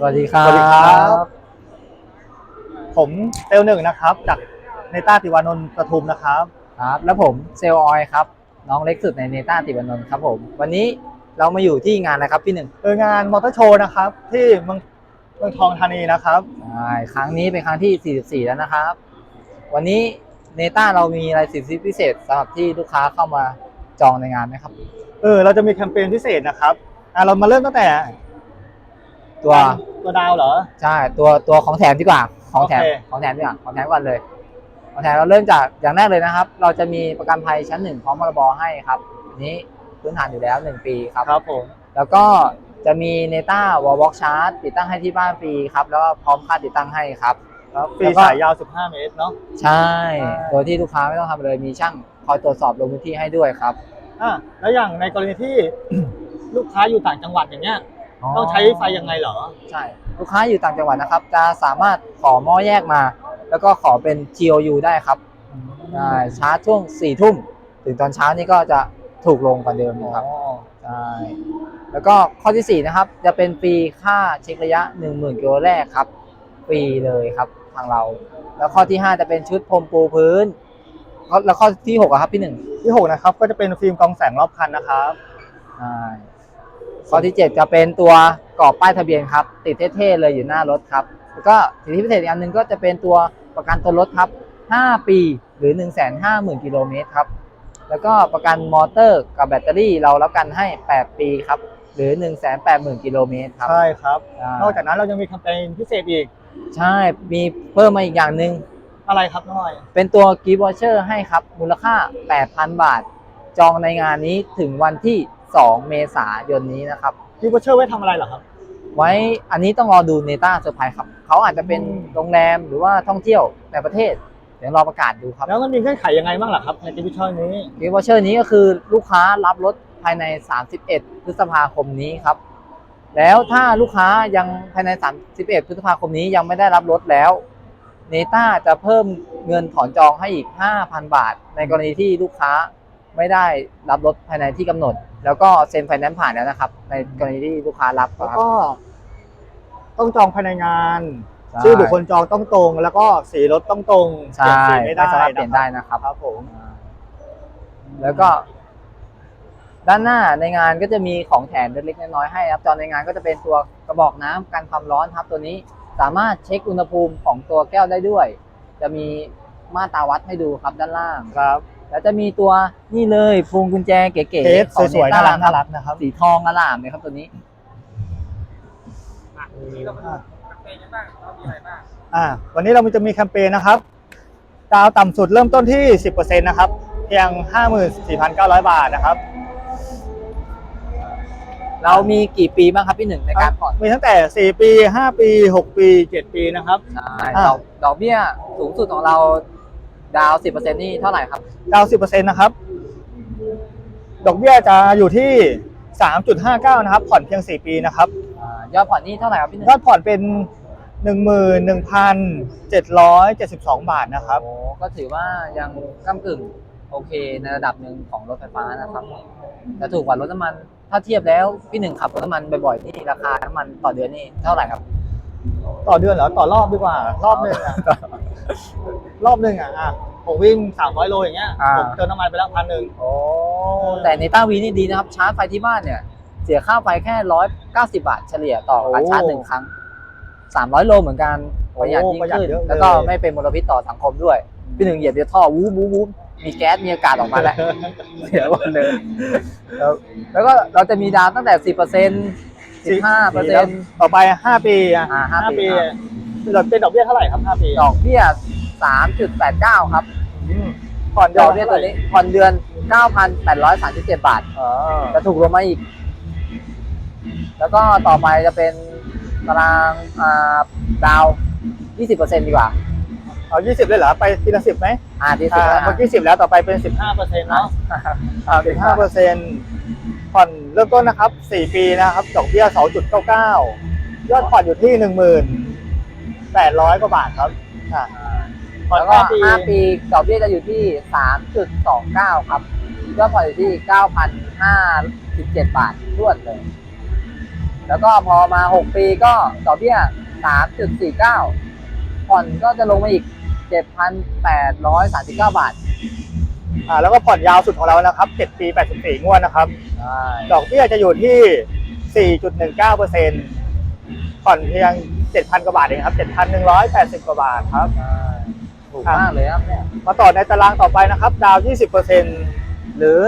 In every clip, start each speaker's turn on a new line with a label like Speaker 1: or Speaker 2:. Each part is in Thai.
Speaker 1: สวัสดีครับ
Speaker 2: สวัสดีครับ ผมเตลหนึ่งนะครับ จากเนต้าติวานนท์ประทุมนะครับ
Speaker 1: ครับ แล้วผมเซลลออยครับ น้องเล็กสุดในเนต้าติวานนท์ครับผม วันนี้เรามาอยู่ที่งานนะครับพี่หนึ่ง
Speaker 2: เอองานมอเตอร์โชว์นะครับ ที่เมืองเมืองทองธานีนะครับ
Speaker 1: ใช่ครั้งนี้เป็นครั้งที่ 44 แล้วนะครับ วันนี้เนต้าเรามีอะไรสิทธิพิเศษสำหรับที่ลูกค้าเข้ามาจองในงานไหมครับ
Speaker 2: เออ เราจะมีแคมเปญพิเศษนะครับ อะเรามาเริ่มตั้งแต่
Speaker 1: ตัว
Speaker 2: ตัวดาวเหรอ
Speaker 1: ใช่ตัวตัวของแถมดีกว่าของแถม
Speaker 2: โอเค
Speaker 1: ของแถมดีกว่าของแถมก่อนเลย ของแถมเราเริ่มจากอย่างแรกเลยนะครับ เราจะมีประกันภัยชั้นหนึ่งพร้อมพรบให้ครับอันนี้พื้นฐานอยู่แล้ว 1 ปีครับ
Speaker 2: ครับผม
Speaker 1: แล้วก็จะมี Neta Wall Box Charge ติดตั้งให้ที่บ้านฟรีครับ แล้วก็พร้อมค่าติดตั้งให้ครับ
Speaker 2: แล้วฟรี
Speaker 1: แล้วก็
Speaker 2: สายยาว 15 เมตรเนาะ
Speaker 1: ใช่
Speaker 2: ใช่
Speaker 1: โดยที่ลูกค้าไม่ต้องทำอะไรเลยมีช่างคอยตรวจสอบลงพื้นที่ให้ด้วยครับ
Speaker 2: อะแล้วอย่างในกรณีที่ ลูกค้าอยู่ต่างจังหวัดอย่างเงี้ย ต้องใช้ไฟยังไงเหรอ
Speaker 1: ใช่ ลูกค้าอยู่ต่างจังหวัดนะครับ จะสามารถขอหม้อแยกมา แล้วก็ขอเป็น TOU ได้ครับได้ชาร์จช่วง4ี่ทุ่ม ถึงตอนเช้านี่ก็จะถูกลงกว่าเดิมนะครับใช่แล้วก็ข้อที่ 4 นะครับ จะเป็นฟรีค่าเช็คระยะ 10,000กิโลแรกครับฟรีเลยครับทางเรา แล้วข้อที่ 5 จะเป็นชุดพรมปูพื้น แล้วแล้วข้อที่6อะครับพี่หนึ่ง
Speaker 2: ที่ 6 นะครับ ก็จะเป็นฟิล์มกรองแสงรอบคันนะครับ
Speaker 1: ใช่ ข้อที่ 7 จะเป็นตัวกรอบป้ายทะเบียนครับ ติดเท่ๆเลยอยู่หน้ารถครับ แล้วก็สิทธิพิเศษอีกอันหนึ่งก็จะเป็นตัวประกันตัวรถครับ 5 ปีหรือ 150,000กิโลเมตรครับ แล้วก็ประกันมอเตอร์กับแบตเตอรี่เรารับกันให้ 8 ปีครับ หรือ 180,000กิโลเมตรครับ
Speaker 2: ใช่ครับ
Speaker 1: ใช่
Speaker 2: นอกจากนั้นเรายังมีแคมเปญพิเศษอีก
Speaker 1: ใช่ มีเพิ่มมาอีกอย่างหนึ่ง
Speaker 2: อะไรครับน้องออย
Speaker 1: เป็นตัวกิฟต์วอเชอร์ให้ครับ มูลค่า 8,000 บาท จองในงานนี้ถึงวันที่ 2 เมษายนนี้นะครับ
Speaker 2: พี่บัชเชอร์ไว้ทำอะไรเหรอครับ
Speaker 1: ไว้อันนี้ต้องรอดูเนต้าเซอร์ไพรส์ครับ เขาอาจจะเป็น
Speaker 2: อืม
Speaker 1: โรงแรมหรือว่าท่องเที่ยวในประเทศ เดี๋ยวรอประกาศดูครับ
Speaker 2: แล้วมันมีเงื่อนไขยังไงบ้างล่ะครับในกิฟต์ชอยนี้
Speaker 1: กิฟต์วอเชอร์นี้ก็คือลูกค้ารับรถภายใน 31 พฤษภาคมนี้ครับ แล้วถ้าลูกค้ายังภายใน 31 พฤษภาคมนี้ยังไม่ได้รับรถแล้วเนต้าจะเพิ่มเงินถอนจองให้อีก 5,000 บาท ในกรณีที่ลูกค้าไม่ได้รับรถภายในที่กำหนด แล้วก็เซ็นไฟแนนซ์ผ่านแล้วนะครับ ในกรณีที่ลูกค้ารับ
Speaker 2: แล้ว
Speaker 1: ครับ
Speaker 2: ก็ ต้องจองภายในงาน
Speaker 1: ใช่
Speaker 2: ชื่อบุคคลจองต้องตรง แล้วก็สีรถต้องตรง
Speaker 1: ใช่
Speaker 2: เปลี่ยนสีไม่ได้
Speaker 1: ไม่สามารถเปลี่ยนได้นะครับ
Speaker 2: ครับผม
Speaker 1: แล้วก็ ด้านหน้าในงานก็จะมีของแถมเล็กๆน้อยๆให้ครับจอในงานก็จะเป็นตัวกระบอกน้ำกันความร้อนครับ ตัวนี้สามารถเช็คอุณหภูมิของตัวแก้วได้ด้วย จะมีมาตราวัดให้ดูครับด้านล่าง
Speaker 2: ครับ
Speaker 1: แล้วจะมีตัวนี่เลยพวงกุญแจเก๋
Speaker 2: เคส
Speaker 1: ๆของ
Speaker 2: สวยๆ
Speaker 1: Neta
Speaker 2: น่ารัก
Speaker 1: ค
Speaker 2: น่า
Speaker 1: บ
Speaker 2: รักนะครับ
Speaker 1: สีทองอลามเลยครับตัวนี้
Speaker 2: อ่าวันนี้เราจะมีแคมเปญนะครับ ดาวต่ำสุดเริ่มต้นที่ 10%นะครับเพียง 54,900 บาทนะครับ
Speaker 1: เรามีกี่ปีบ้างครับพี่หนึ่งในการผ่อน
Speaker 2: มีตั้งแต่ 4 ปี 5 ปี 6 ปี 7 ปีนะครับ
Speaker 1: ใช่
Speaker 2: อ่า
Speaker 1: ดอกดอกเบี้ยสูงสุดของเรา ดาวสิบเปอร์เซ็นต์นี่เท่าไหร่ครับ
Speaker 2: ดาว10%นะครับ ดอกเบี้ยจะอยู่ที่3.59นะครับ ผ่อนเพียง4ปีนะครับ
Speaker 1: อ่ายอดผ่อนนี่เท่าไหร่ครับพี่หนึ่ง
Speaker 2: ยอดผ่อนเป็น11,772บาทนะครับ
Speaker 1: โอ้ก็ถือว่ายังก้ากึ่งโอเคในระดับหนึ่งของรถไฟฟ้านะครับแต่ถูกกว่ารถน้ำมัน ถ้าเทียบแล้วพี่หนึ่งขับรถน้ำมันบ่อยๆนี่ราคาน้ำมันต่อเดือนนี่เท่าไหร่ครับ
Speaker 2: ต่อเดือนเหรอต่อรอบดีกว่า รอบหนึ่งอะ รอบหนึ่งอะอะผมวิ่ง300โลอย่างเงี้ย
Speaker 1: อ่า
Speaker 2: ผมเติมน้ำมันไปแล้วพันหนึ่ง
Speaker 1: โอ้แต่ในต้าวีนี่ดีนะครับ ชาร์จไฟที่บ้านเนี่ย เสียค่าไฟแค่ร้อยเก้าสิบาทเฉลี่ยต่อการชาร์จหนึ่งครั้งสามร้อยโลเหมือนกันประหยัดยิ่งขึ้นแล้วก็ไม่เป็นมลพิษต่อสังคมด้วย พี่หนึ่งเหยียบเดียวท่อวูบวูบวูบมีแก๊สมีอากาศออกมาแล้ว เสียหมดเลยแล้วแล้วก็เราจะมีดาวตั้งแต่สิบเปอร์เซ็นต์สิบห้าเปอร์เซ็นต์
Speaker 2: ต่อไป5ปีอะ
Speaker 1: อ่าห้าปี
Speaker 2: ดอก เป็นดอกเบี้ยเท่าไหร่ครับ5ปี
Speaker 1: ดอกเบี้ยสามจุดแปดเก้าครับ
Speaker 2: อืมผ่อนเดื
Speaker 1: ด
Speaker 2: อ
Speaker 1: อนกเบี้ยตัวนี้ผ่อนเดือนเก้าพันแปดร้อยสามสิบเจ็ดบาท
Speaker 2: อ๋อ
Speaker 1: จะถูกลงมาอีก แล้วก็ต่อไปจะเป็นตารางอ่าดาวยี่สิบเปอร์เซ็นต์ดีกว่า
Speaker 2: เอา20เลยเหรอ ไปทีละ10ไหม
Speaker 1: อ่าที่สุด
Speaker 2: อ่า
Speaker 1: แล้ว
Speaker 2: เมื่อกี้10แล้วต่อไปเป็น 15เปอร์เซ็นต์เนาะ
Speaker 1: อ่า
Speaker 2: 15เปอร์เซ็นต์ผ่อนเริ่มต้นนะครับ 4 ปีนะครับ ดอกเบี้ย 2.99 ยอดผ่อนอยู่ที่ 1,800กว่าบาทครับอะผ่อน
Speaker 1: แล้วก็
Speaker 2: 5ปี
Speaker 1: ห้าปีดอกเบี้ยจะอยู่ที่สามจุดสองเก้าครับยอดผ่อนอยู่ที่เก้าพันห้าสิบเจ็ดบาทรวดเลย แล้วก็พอมา6ปีก็ดอกเบี้ย3.49ผ่อนก็จะลงมาอีก7,839บาท
Speaker 2: อ่าแล้วก็ผ่อนยาวสุดของเรานะครับ7ปี84งวดนะครับ
Speaker 1: ใช่
Speaker 2: ดอกเบี้ยจะอยู่ที่ 4.19% ผ่อนเพียง 7,000 กว่าบาทเองครับ 7,180 กว่าบาทครับ
Speaker 1: ใช่ถูกมากเลยครับเนี่ย
Speaker 2: มาต่อในตารางต่อไปนะครับ ดาว 20%
Speaker 1: หรือ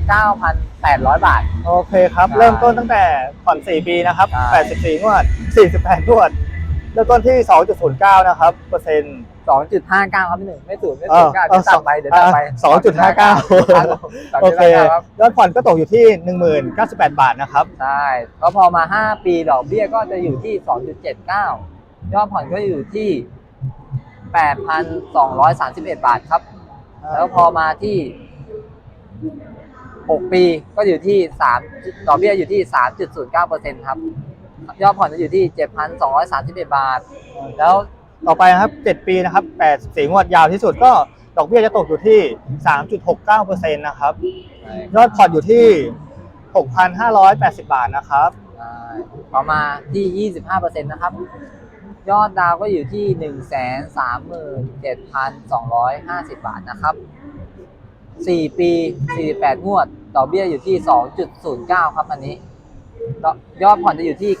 Speaker 1: 1,9,800 บาท
Speaker 2: โอเคครับ
Speaker 1: ใช่
Speaker 2: เริ่มต้นตั้งแต่ผ่อน 4 ปีนะครับ
Speaker 1: ใช่
Speaker 2: 84 งวด 48 งวด เริ่มต้นที่ 2.09 นะครับ เปอร์เซ็นต์
Speaker 1: 2.59 ครับพี่หนึ่งไม่ถูกไม่
Speaker 2: เอ
Speaker 1: ถู
Speaker 2: อก
Speaker 1: เดี๋ยวต่ำไปเดี๋ยวต่ำไป
Speaker 2: สองจุดห้าเก้า
Speaker 1: 2.59
Speaker 2: โอเค
Speaker 1: ครับ
Speaker 2: ยอดผ่อนก็ตกอยู่ที่10,098 บาทนะครับ
Speaker 1: ใช่ก็พอมา 5 ปีดอกเบี้ยก็จะอยู่ที่ 2.79 ยอดผ่อนก็อยู่ที่ 8,231 บาทครับ แล้วพอมาที่ 6 ปีก็อยู่ที่ 3 ดอกเบี้ยอยู่ที่ 3.09%ครับ ยอดผ่อนจะอยู่ที่ 7,231 บาท แล้ว
Speaker 2: ต่อไปนะครับ 7 ปีนะครับ84งวดยาวที่สุดก็ดอกเบี้ยจะตกอยู่ที่ 3.69%นะครับ ยอดผ่อนอยู่ที่ 6,580 บาทนะครับ
Speaker 1: ใช่ต่อมาที่ 25%นะครับ ยอดดาวก็อยู่ที่ 137,250 บาทนะครับ 4 ปี 48 งวด ดอกเบี้ยอยู่ที่ 2.09 ครับอันนี้ ยอดผ่อนจะอยู่ที่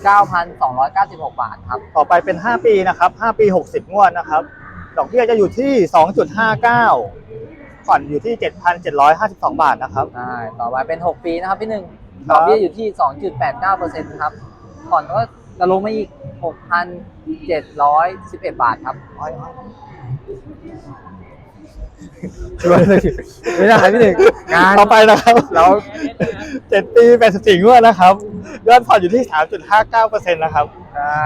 Speaker 1: 9,296 บาทครับ
Speaker 2: ต่อไปเป็น 5 ปีนะครับ 5 ปี 60 งวดนะครับ ดอกเบี้ยจะอยู่ที่ 2.59ผ่อนอยู่ที่ 7,752 บาทนะครับ
Speaker 1: ใช่ ต่อไปเป็น 6 ปีนะครับพี่หนึ่ง
Speaker 2: ครั
Speaker 1: ด
Speaker 2: บ
Speaker 1: อกเบี้ยอยู่ที่ 2.89%ครับ ผ่อนก็จะลงมาอีก 6,711 บาทครับ ไม่ได้พี่หนึ่งงาน
Speaker 2: ต่อไปนะครับ
Speaker 1: เรา
Speaker 2: 7ปี84งวดนะครับยอดผ่อนอยู่ที่3.59%นะครับ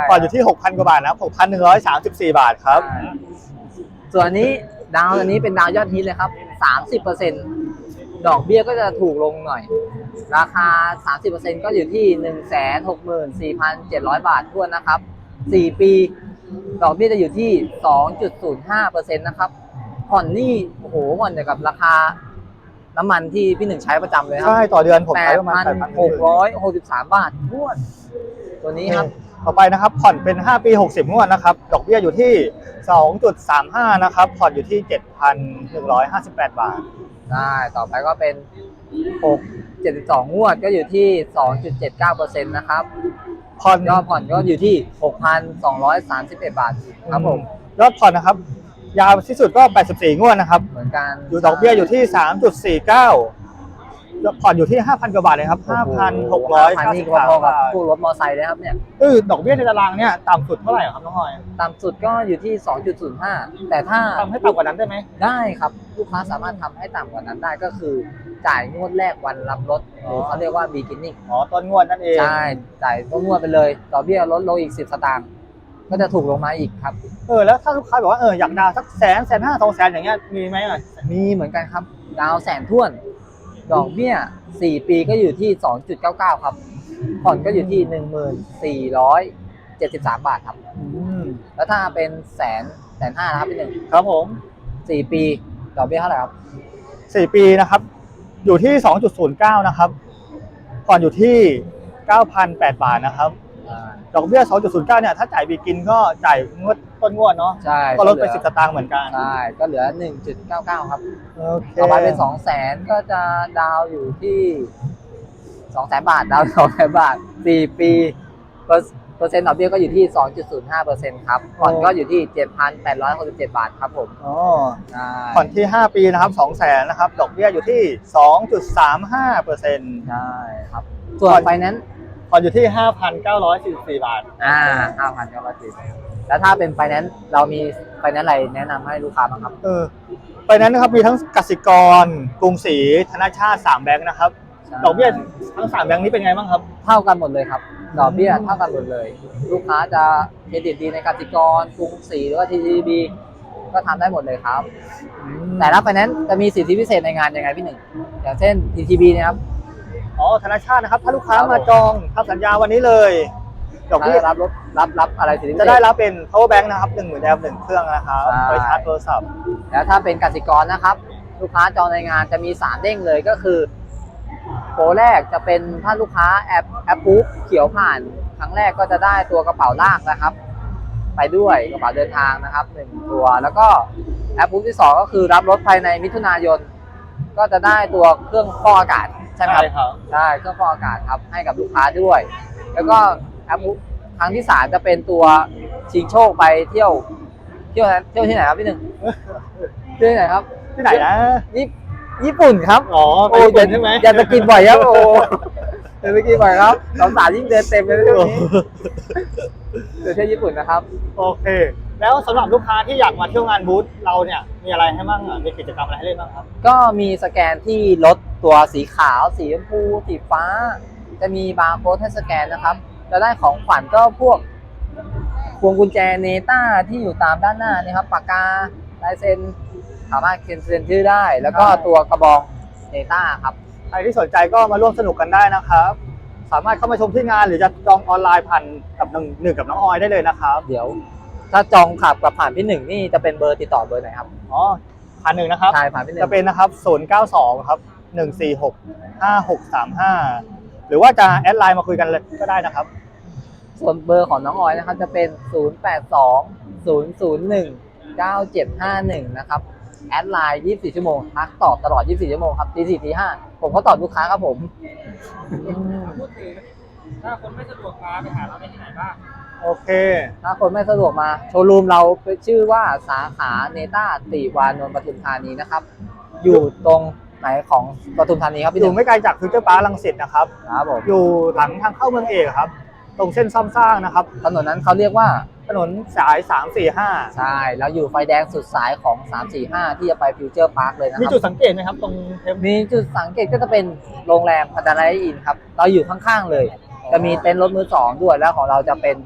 Speaker 2: ผ่อนอยู่ที่6,000กว่าบาทนะครับ6,134บาทครับ
Speaker 1: ใช่ส่วนอันนี้ดาวอันนี้เป็นดาวยอดฮิตเลยครับ30%ดอกเบี้ยก็จะถูกลงหน่อย ราคา 30%ก็อยู่ที่ 164,700 บาททวนนะครับ 4 ปี ดอกเบี้ยจะอยู่ที่ 2.05%นะครับ ผ่อนนี่โอ้โหผ่อนอย่างกับราคา น้ำมันที่พี่หนึ่งใช้ประจำเลยครั
Speaker 2: ใช่ต่อเดือนผม
Speaker 1: แป
Speaker 2: ใช้
Speaker 1: ด
Speaker 2: ประมาณ
Speaker 1: พันหก
Speaker 2: 8,000
Speaker 1: ร้อยหกสิบสามบาททวนตัวนี้ครับ
Speaker 2: ต่อไปนะครับ ผ่อนเป็น 5 ปี 60งวดนะครับ ดอกเบี้ยอยู่ที่ 2.35 นะครับ ผ่อนอยู่ที่ 7,158 บาท
Speaker 1: ได้ ต่อไปก็เป็น 6 72 งวดก็อยู่ที่ 2.79%นะครับ
Speaker 2: ผ่อน
Speaker 1: ยอดผ่อนก็อยู่ที่ 6,231 บาทครับผม
Speaker 2: ยอดผ่อนนะครับ ยาวที่สุดก็ 84 งวดนะครับ
Speaker 1: เหมือนกัน
Speaker 2: อยู่ดอกเบี้ยอยู่ที่ 3.49ยอดผ่อนอยู่ที่ 5,000 กว่าบาทเลยครับ
Speaker 1: 5,600นี่ก็พอกับบา
Speaker 2: ท
Speaker 1: ผู้รถมอเตอร์ไซค์เลยครับเนี่ย
Speaker 2: เออดอกเบี้ยในตารางเนี่ยต่ำสุดเท่าไหร่ครับน้องหอย
Speaker 1: ต่ำสุดก็อยู่ที่ 2.05 แต่ถ้า
Speaker 2: ทำให้ต่ำกว่านั้นได้ไหม
Speaker 1: ได้ครับ ลูกค้าสามารถทำให้ต่ำกว่านั้นได้ก็คือจ่ายงวดแรกวันรับรถหรือเขาเรียกว่า beginning
Speaker 2: อ๋อต้นงวดนั่นเอง
Speaker 1: ใช่ จ่ายต้นงวดไปเลย ดอกเบี้ยลดลงอีก 10 สตางค์ ก็จะถูกลงมาอีกครับ
Speaker 2: เออแล้วถ้าลูกค้าบอกว่าเอออยากดาวน์สักแสนแสนห้าสองแสนอย่างเงี้ยมีไหมอะ
Speaker 1: มีเหมือนกันครับ ดาวแสนท่วน ดอกเบี้ย4ปีก็อยู่ที่2.99ครับ ผ่อนก็อยู่ที่1473บาทครับ
Speaker 2: อืม
Speaker 1: แล้วถ้าเป็นแสนแสนห้านะครับพี่หนึ่ง
Speaker 2: ครับผม
Speaker 1: สี่ปี ดอกเบี้ยเท่าไหร่ครับ
Speaker 2: สี่ปีนะครับ อยู่ที่2.09นะครับ ผ่อนอยู่ที่9,008บาทนะครับ ดอกเบี้ย 2.09 เนี่ย ถ้าจ่ายบีกินก็จ่ายงวดต้นงวดเนาะ
Speaker 1: ใช่
Speaker 2: ก็ลดไป
Speaker 1: เหลือ
Speaker 2: 10 สตางค์เหมือนกัน
Speaker 1: ใช่ ก็เหลือ 1.99 ครับ
Speaker 2: โอเค
Speaker 1: ต่อไปเป็นสองแสนก็จะดาวอยู่ที่สองแสนบาท ดาวสองแสนบาทสี่ปีเปอร์เปอร์เซ็นต์ดอกเบี้ยก็อยู่ที่สองจุดศูนย์ห้าเปอร์เซ็นต์ครับ ผ่อนก็อยู่ที่เจ็ดพันแปดร้อยหกสิบเจ็ดบาทครับผม
Speaker 2: อ๋อ
Speaker 1: ใช่
Speaker 2: ผ่อนที่ 5 ปีนะครับ2แสนนะครับ ดอกเบี้ยอยู่ที่ 2.35เปอร์เซ็นต์
Speaker 1: ใช่ครับ ส่วนไฟแนนซ์
Speaker 2: ผ่อนอยู่ที่ 5,944 บาท
Speaker 1: อ่าห้าพันเก้าร้อยสิบแล้วถ้าเป็นไฟแนนซ์เรามีไฟแนนซ์อะไรแนะนำให้ลูกค้าบ้างครับ
Speaker 2: เออไปนั้นนะครับมีทั้งกสิกร กรุงศรีธนาชาติ 3 แบงค์นะครับ
Speaker 1: ใช่
Speaker 2: ดอกเบี้ยทั้ง 3 แบงค์นี้เป็นไงบ้างครับ
Speaker 1: เท่ากันหมดเลยครับ ดอกเบี้ยเท่ากันหมดเลย ลูกค้าจะเครดิตดีในกสิกรกรุงศรีหรือว่า TTB ก็ทำได้หมดเลยครับ แต่รับไฟแนนซ์จะมีสิทธิพิเศษในงานยังไงพี่หนึ่ง อย่างเช่น TTB เนะครับ
Speaker 2: อ๋อธนาชาตินะครับ ถ้าลูกค้า
Speaker 1: ครับผม
Speaker 2: มาจองทำสัญญาวันนี้เลยดอกเบี้ย
Speaker 1: ถ้ารับรถรับรับอะไรสิทธิพิเศ
Speaker 2: จะ
Speaker 1: ษ
Speaker 2: ได้รับเป็น power bank นะครับ1 0,000แอมป์หนึ่งเครื่องนะครับ
Speaker 1: ใช่
Speaker 2: ไว้ชาร์จโทรศัพท์
Speaker 1: แล้วถ้าเป็นกสิกรนะครับ ลูกค้าจองในงานจะมี 3 เด้งเลยก็คือโปรแรกจะเป็นถ้าลูกค้าแอปแอปปุ๊บเขียวผ่าน ครั้งแรกก็จะได้ตัวกระเป๋าลากนะครับ ไปด้วยกระเป๋าเดินทางนะครับหนึ่งตัวแล้วก็แอปปุ๊บที่สองก็คือรับรถภายในมิถุนายน ก็จะได้ตัวเครื่องฟอกอากาศ ใช่ไหมครับ
Speaker 2: ครับ
Speaker 1: ใช่เครื่องฟอกอากาศครับให้กับลูกค้าด้วย แล้วก็แอปปุ๊บครั้งที่สามจะเป็นตัวชิงโชคไปเที่ยว เที่ยวเที่ยวที่ไหนครับพี่หนึ่งเที่ยวที่ไหนครับ
Speaker 2: ที่ไหนนะ
Speaker 1: ญี่ญี่ปุ่นครับ
Speaker 2: อ๋อไปญี่ปุ่นใช่ไหม
Speaker 1: อยากจะกินบ่อยครับโอ้อยากจะกินบ่อยครับสาวสาวยิ่งเดินเต็มเลยช่วงนี้เดินเที่ยวญี่ปุ่นนะครับ
Speaker 2: โอเค แล้วสำหรับลูกค้าที่อยากมาเที่ยวงานบูธเราเนี่ยมีอะไรให้บ้างอะมีกิจกรรมอะไรให้เล่นบ้างครับ
Speaker 1: ก็มีสแกนที่รถตัวสีขาว สีชมพู สีฟ้า จะมีบาร์โค้ดให้สแกนนะครับจะได้ของขวัญก็พวกพวงกุญแจเนต้าที่อยู่ตามด้านหน้านี่ครับปากกาลายเซ็นสามารถเขียนเซ็นชื่อได้ แล้วก็
Speaker 2: ใช่
Speaker 1: ตัวกระบองเนต้าครับ
Speaker 2: ใครที่สนใจก็มาร่วมสนุกกันได้นะครับ สามารถเข้ามาชมที่งานหรือจะจองออนไลน์ผ่านกับหนึ่งหนึ่งกับน้องออยได้เลยนะครับ
Speaker 1: เดี๋ยว ถ้าจองขับกับผ่านพี่หนึ่งนี่จะเป็นเบอร์ติดต่อเบอร์ไหนครับ
Speaker 2: อ๋อผ่านหนึ่งนะครับ
Speaker 1: ใช่ผ่านพี่หนึ่ง
Speaker 2: จะเป็นนะครับ 092 ครับ 146 5635 หรือว่าจะแอดไลน์มาคุยกันเลยก็ได้นะครับ
Speaker 1: ส่วนเบอร์ของน้องออยนะครับจะเป็น 082 001 9751 นะครับ แอดไลน์ 24 ชั่วโมงทักตอบตลอด 24 ชั่วโมงครับตี4ตี5ผมก็ตอบลูกค้าครับผม
Speaker 3: พูดถึงถ้าคนไม่สะดวกมาไปหาเราได้ที่ไหนบ้าง
Speaker 2: โอเค
Speaker 1: ถ้าคนไม่สะดวกมา โชว์รูมเราชื่อว่าสาขาเนต้าติวานนท์ปทุมธานีนะครับ อยู่ตรงไหนของปทุมธานีครับ
Speaker 2: อ
Speaker 1: พี่ห
Speaker 2: ยู่
Speaker 1: นึ่ง
Speaker 2: ไม่ไกลจากฟิวเจอร์พาร์คลังสิตนะครับ
Speaker 1: ครับผม
Speaker 2: อยู่หลังทางเข้าเมืองเอกครับ ตรงเส้นซ่อมสร้างนะครับ
Speaker 1: ถนนนั้นเขาเรียกว่า
Speaker 2: ถนนสาย 345
Speaker 1: ใช่แล้วอยู่ไฟแดงสุดสายของ 345 ที่จะไปฟิวเจอร์พาร์คเลยนะค
Speaker 2: มี
Speaker 1: รับ
Speaker 2: จุดสังเกตไหมครับ ตรงเทป
Speaker 1: มีจุดสังเกตก็จะเป็นโรงแรมพัฒนาอินครับ เราอยู่ข้างๆเลย จะมีเต็นท์รถมือสองด้วยแล้วของเราจะเป็น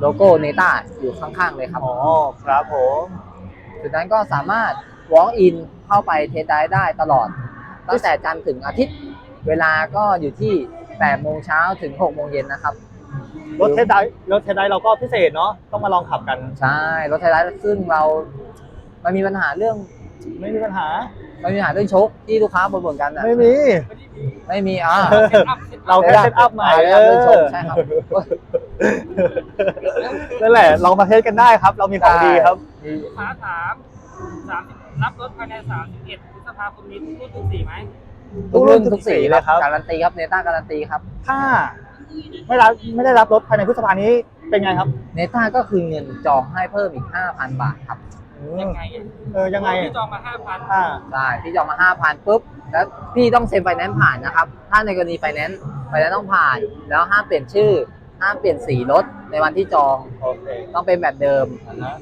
Speaker 1: โลโก้เนต้าอยู่ข้างๆเลยครับ
Speaker 2: อ๋อครับผม
Speaker 1: จุดนั้นก็สามารถ walk in เข้าไปเทสได้ได้ตลอด ตั้งแต่จันทร์ถึงอาทิตย์ เวลาก็อยู่ที่8โมงเช้าถึง6โมงเย็นนะครับ
Speaker 2: รถเทสไดรถเทสไดเราก็พิเศษเนาะต้องมาลองขับกัน
Speaker 1: ใช่ รถไทยรัฐซึ่งเรา มันมีปัญหาเรื่อง
Speaker 2: ไม่มีปัญหา
Speaker 1: มันมีปัญหาเรื่องโชคที่ลูกค้าบ่นๆกันนะ
Speaker 2: ไม่มี
Speaker 1: ไม่มีอ่า
Speaker 2: เราแค่เซตอัพใหม่
Speaker 1: อ่าเรื่องโชคใช่ครับ
Speaker 2: นั่นแหละลองมาเทสกันได้ครับ เรามีของดีครับ
Speaker 1: มี
Speaker 3: ลูกค้าถามสามรับรถภายในสามสิบเอ็ดพฤษภาคมนี้ทุกรุ่นทุกสีไหม
Speaker 1: ทุกรุ่นทุกสี
Speaker 2: เลยครับ
Speaker 1: การันตีครับเนต้าการันตีครับ
Speaker 2: ถ้าไม่รับไม่ได้รับรถภายในพฤษภานี้เป็นไงครับ
Speaker 1: เนต้าก็คือเงินจองให้เพิ่มอีก 5,000 บาทครับ
Speaker 3: ยังไงอะ
Speaker 2: เออยังไง
Speaker 3: ที่จองมาห้าพัน
Speaker 2: อ่า
Speaker 1: ได้พี่จองมา 5,000ปุ๊บแล้วพี่ต้องเซ็นไฟแนนซ์ผ่านนะครับ ถ้าในกรณีไฟแนนซ์ไฟแนนซ์ต้องผ่าน แล้วห้ามเปลี่ยนชื่อ ห้ามเปลี่ยนสีรถในวันที่จอง
Speaker 2: โอเค
Speaker 1: ต้องเป็นแบบเดิม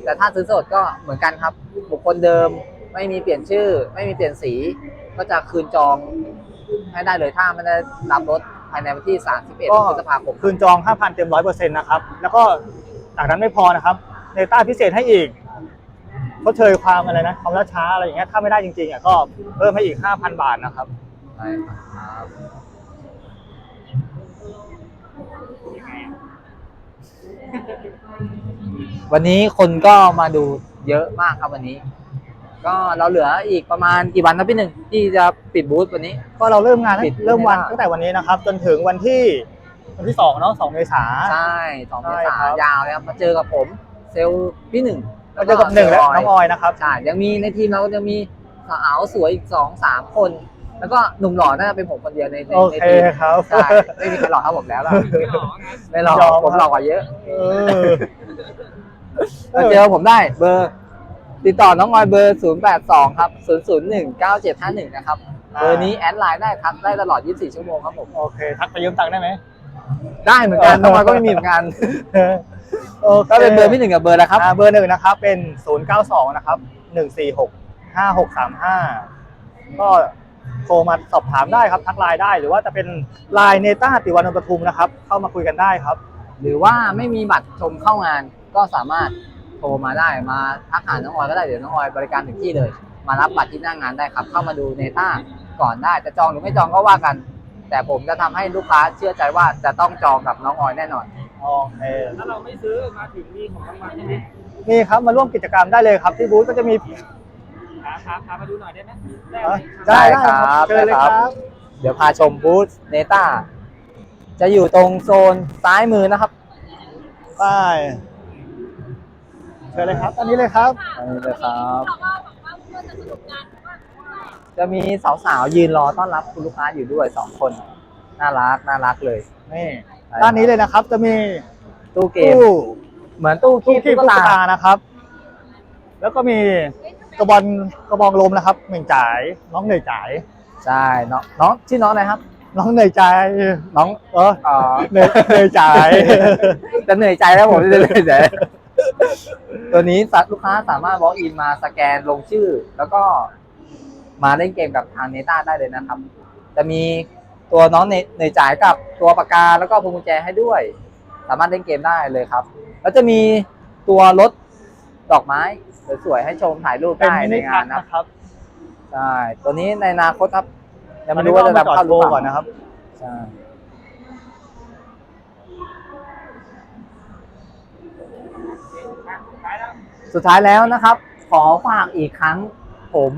Speaker 1: แต่ถ้าซื้อสดก็เหมือนกันครับ บุคคลเดิมไม่มีเปลี่ยนชื่อ ไม่มีเปลี่ยนสี ก็จะคืนจองให้ได้เลยถ้าไม่ได้รับรถภายในวันที่ 31
Speaker 2: ก็
Speaker 1: พฤษภาคม
Speaker 2: คืนจอง 5,000 เต็ม 100%นะครับ แล้วก็จากนั้นไม่พอนะครับเนต้าพิเศษให้อีกทดเชยความอะไรนะความล่าช้าอะไรอย่างเงี้ยถ้าไม่ได้จริงๆอะก็เพิ่มให้อีก 5,000 บาทนะครับ
Speaker 1: ใช่ครับ วันนี้คนก็มาดูเยอะมากครับวันนี้ ก็เราเหลืออีกประมาณกี่วันนะพี่หนึ่งที่จะปิดบูธวันนี้
Speaker 2: ก็เราเริ่มงาน
Speaker 1: ปิด
Speaker 2: เริ่มวัน
Speaker 1: ไม่ได้
Speaker 2: ตั้งแต่วันนี้นะครับ จนถึงวันที่วันที่สองเนาะสองเมษา
Speaker 1: ใช่สองเม
Speaker 2: ใช่
Speaker 1: ษา
Speaker 2: ครับ
Speaker 1: ยาวเลยครับมาเจอกับผม เซลล์พี่หนึ่ง
Speaker 2: เราเจอกับหนึ่งและน้องออยนะครับ
Speaker 1: ใช่ยังมีในทีมเราจะมีสาวสวยอีกสองสามคน แล้วก็หนุ่มหล่อน่าจะเป็นผมคนเดียวในใน
Speaker 2: โอ
Speaker 1: ใน
Speaker 2: เค
Speaker 1: ทีม
Speaker 2: ครับ
Speaker 1: ใช่ไม่มีใครหล่อเท่าผมแล้วล่ะ
Speaker 3: ไม่หรอไง
Speaker 1: ไม่หล่อย
Speaker 2: อม
Speaker 1: ผมหล่อกว่าเยอะ
Speaker 2: เออ
Speaker 1: มาเจอผมได้เบอร์ ติดต่อน้องออยเบอร์ 082 ครับ 001 9751 นะครับ
Speaker 2: อ่า
Speaker 1: เบอร์นี้แอดไลน์ได้ทักได้ตลอด 24 ชั่วโมงครับผม
Speaker 2: โอเค ทักไปยืมตังค์ได้ไหม
Speaker 1: ได้เหมือนกัน น้องออยก็ไม่มีเหมือนกัน
Speaker 2: โอเค
Speaker 1: ก็เป็นเบอร์พี่หนึ่งกับเบอร์นะครับ
Speaker 2: อ่าเบอร์หนึ่งนะครับ เป็น 092 นะครับ 146 5635 ก็ โทรมาสอบถามได้ครับทักไลน์ได้ หรือว่าจะเป็นไลน์เนต้าติวานนท์ปทุมนะครับ เข้ามาคุยกันได้ครับ
Speaker 1: หรือว่าไม่มีบัตรชมเข้างานก็สามารถโทรมาได้มาทักหาน้องออยก็ได้เดี๋ยวน้องออยบริการถึงที่เลย มารับบัตรที่หน้างงานได้ครับ เข้ามาดูเนต้าก่อนได้จะจองหรือไม่จองก็ว่ากัน แต่ผมจะทำให้ลูกค้าเชื่อใจว่าจะต้องจองกับน้องออยแน่นอน
Speaker 2: โอเค
Speaker 3: ถ้าเราไม่ซื้อมาถึงมีของรางวัลใช่ไหม
Speaker 2: นี่ครับมาร่วมกิจกรรมได้เลยครับ ที่บูธก็จะมี
Speaker 3: พาพาพามาดูหน่อยได้ไหมได้
Speaker 2: เอ่อ
Speaker 3: ไหม
Speaker 2: ได้
Speaker 1: ได้ครับ
Speaker 2: เชิญเลย
Speaker 1: ได้
Speaker 2: ค
Speaker 1: ครั
Speaker 2: รับบ
Speaker 1: เดี๋ยวพาชมบูธเนต้า จะอยู่ตรงโซนซ้ายมือนะครับ
Speaker 2: ไปเชิญเลยครับ ตอนนี้เลยครับ
Speaker 1: อันนี้เลยครับ
Speaker 4: เราก็บอกว่าเพื่อนจะสนุกกันว่า
Speaker 1: จะมีสาวๆยืนรอต้อนรับคุณลูกค้าอยู่ด้วยสองคน น่ารักน่ารักเลย
Speaker 2: นี่ด้านนี้เลยนะครับ จะมี
Speaker 1: ตู้เกม
Speaker 2: ตู้
Speaker 1: เหมือนตู้
Speaker 2: ตู้
Speaker 1: คีบ
Speaker 2: คีบ
Speaker 1: ตุ๊ก
Speaker 2: ตุ๊ก
Speaker 1: ตา
Speaker 2: ตานะครับ แล้วก็มี กระบองกระบองลมนะครับเหม่งจ่าย น้องเหนื่อยจ่าย
Speaker 1: ใช่น้องน้องชื่อน้องอะไรครับ
Speaker 2: น้องเหนื่อยจ่าย
Speaker 1: น้อง
Speaker 2: เออ
Speaker 1: อ๋อ
Speaker 2: เหนื่อยเหนื่อยจ่าย
Speaker 1: จะเหนื่อยใจแล้วผมจะเหนื่อยใจตัวนี้สัตว์ลูกค้าสามารถ walk in มาสแกนลงชื่อ แล้วก็มาเล่นเกมกับทางเนต้าได้เลยนะครับ จะมีตัวน้องเนเหนื่อยจ่ายกับตัวปากกาแล้วก็พวงกุญแจให้ด้วย สามารถเล่นเกมได้เลยครับ แล้วจะมีตัวรถดอกไม้ สวยๆให้ชมถ่ายรูป
Speaker 2: เป็น
Speaker 1: ได้
Speaker 2: มิ
Speaker 1: ใน
Speaker 2: นิ
Speaker 1: งา
Speaker 2: คั
Speaker 1: น
Speaker 2: ท
Speaker 1: นะ
Speaker 2: นะครับ
Speaker 1: ใช่ตัวนี้ในอนาคตครับยังไม่รู้ว่าจะ
Speaker 2: ตอนนี้ก็
Speaker 1: นำเข้าหรือ
Speaker 2: เอามาจอดโชว์
Speaker 1: เป
Speaker 2: ก่อน
Speaker 1: ล่า
Speaker 2: นะครับ
Speaker 1: ใช่
Speaker 3: ขายแล้ว
Speaker 1: สุดท้ายแล้วนะครับ ขอฝากอีกครั้งผม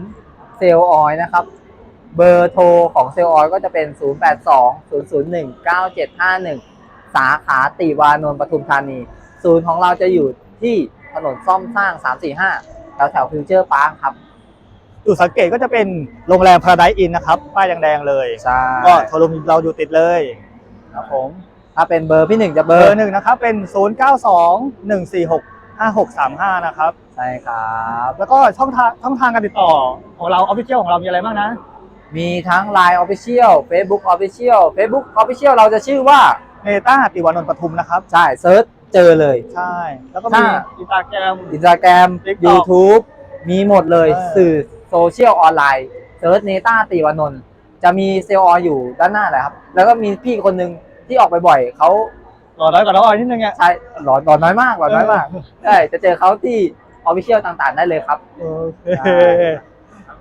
Speaker 1: เซลล์ออยนะครับ เบอร์โทรของเซลล์ออยก็จะเป็น 0820019751 สาขาติวานนท์ปทุมธานี ศูนย์ของเราจะอยู่ที่ ถนนซ่อมสร้าง 345แถวแถวฟิวเจอร์พาร์คครับ
Speaker 2: จุดสังเกตก็จะเป็นโรงแรมพาราไดอินนะครับป้ายแดงๆเลย
Speaker 1: ใช่
Speaker 2: ก็โชว์รูมเราอยู่ติดเลยครับผม
Speaker 1: ถ้าเป็นเบอร์พี่หนึ่งจะเบ
Speaker 2: เบ
Speaker 1: อ
Speaker 2: อ
Speaker 1: ร์
Speaker 2: ร์หนึ่งนะครับเป็น 0 9 2 1 4 6 5 6 3 5 นะครับ
Speaker 1: ใช่ครับ
Speaker 2: แล้วก็ช่องทางช่องทางการติดต่อของเราออฟฟิเชียลของเรามีอะไรบ้างนะ
Speaker 1: มีทั้ง Line Official Facebook Official Facebook Official เราจะชื่อว่า
Speaker 2: เนต้าติวานนท์ปทุมนะครับ
Speaker 1: ใช่เซิร์ช เจอเลย
Speaker 2: ใช่ แล้วก็มี
Speaker 1: ถ้า
Speaker 2: อินสตาแกรม
Speaker 1: อินสตาแกรม
Speaker 2: TikTok
Speaker 1: YouTube มีหมดเลย
Speaker 2: เออ
Speaker 1: สื่อโซเชียลออนไลน์เซิร์ชเนต้าตีวานนท์จะมีเซลล์ออยอยู่ด้านหน้าแหละครับ แล้วก็มีพี่คนหนึ่งที่ออกไปบ่อยเขา
Speaker 2: รอน้อยกว่าน้องออยนิดนึงอะ
Speaker 1: ใช่หลอนหลอนน้อยมากหลอนน้อยมากใช่จะเจอเขาที่ออฟฟิเชียลต่างๆ ได้เลยครับ
Speaker 2: โอเค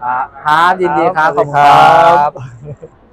Speaker 1: ครับครับยินดีครับ
Speaker 2: ครับ
Speaker 1: ขอบคุณค
Speaker 2: ขอบคุณครั
Speaker 1: รับบ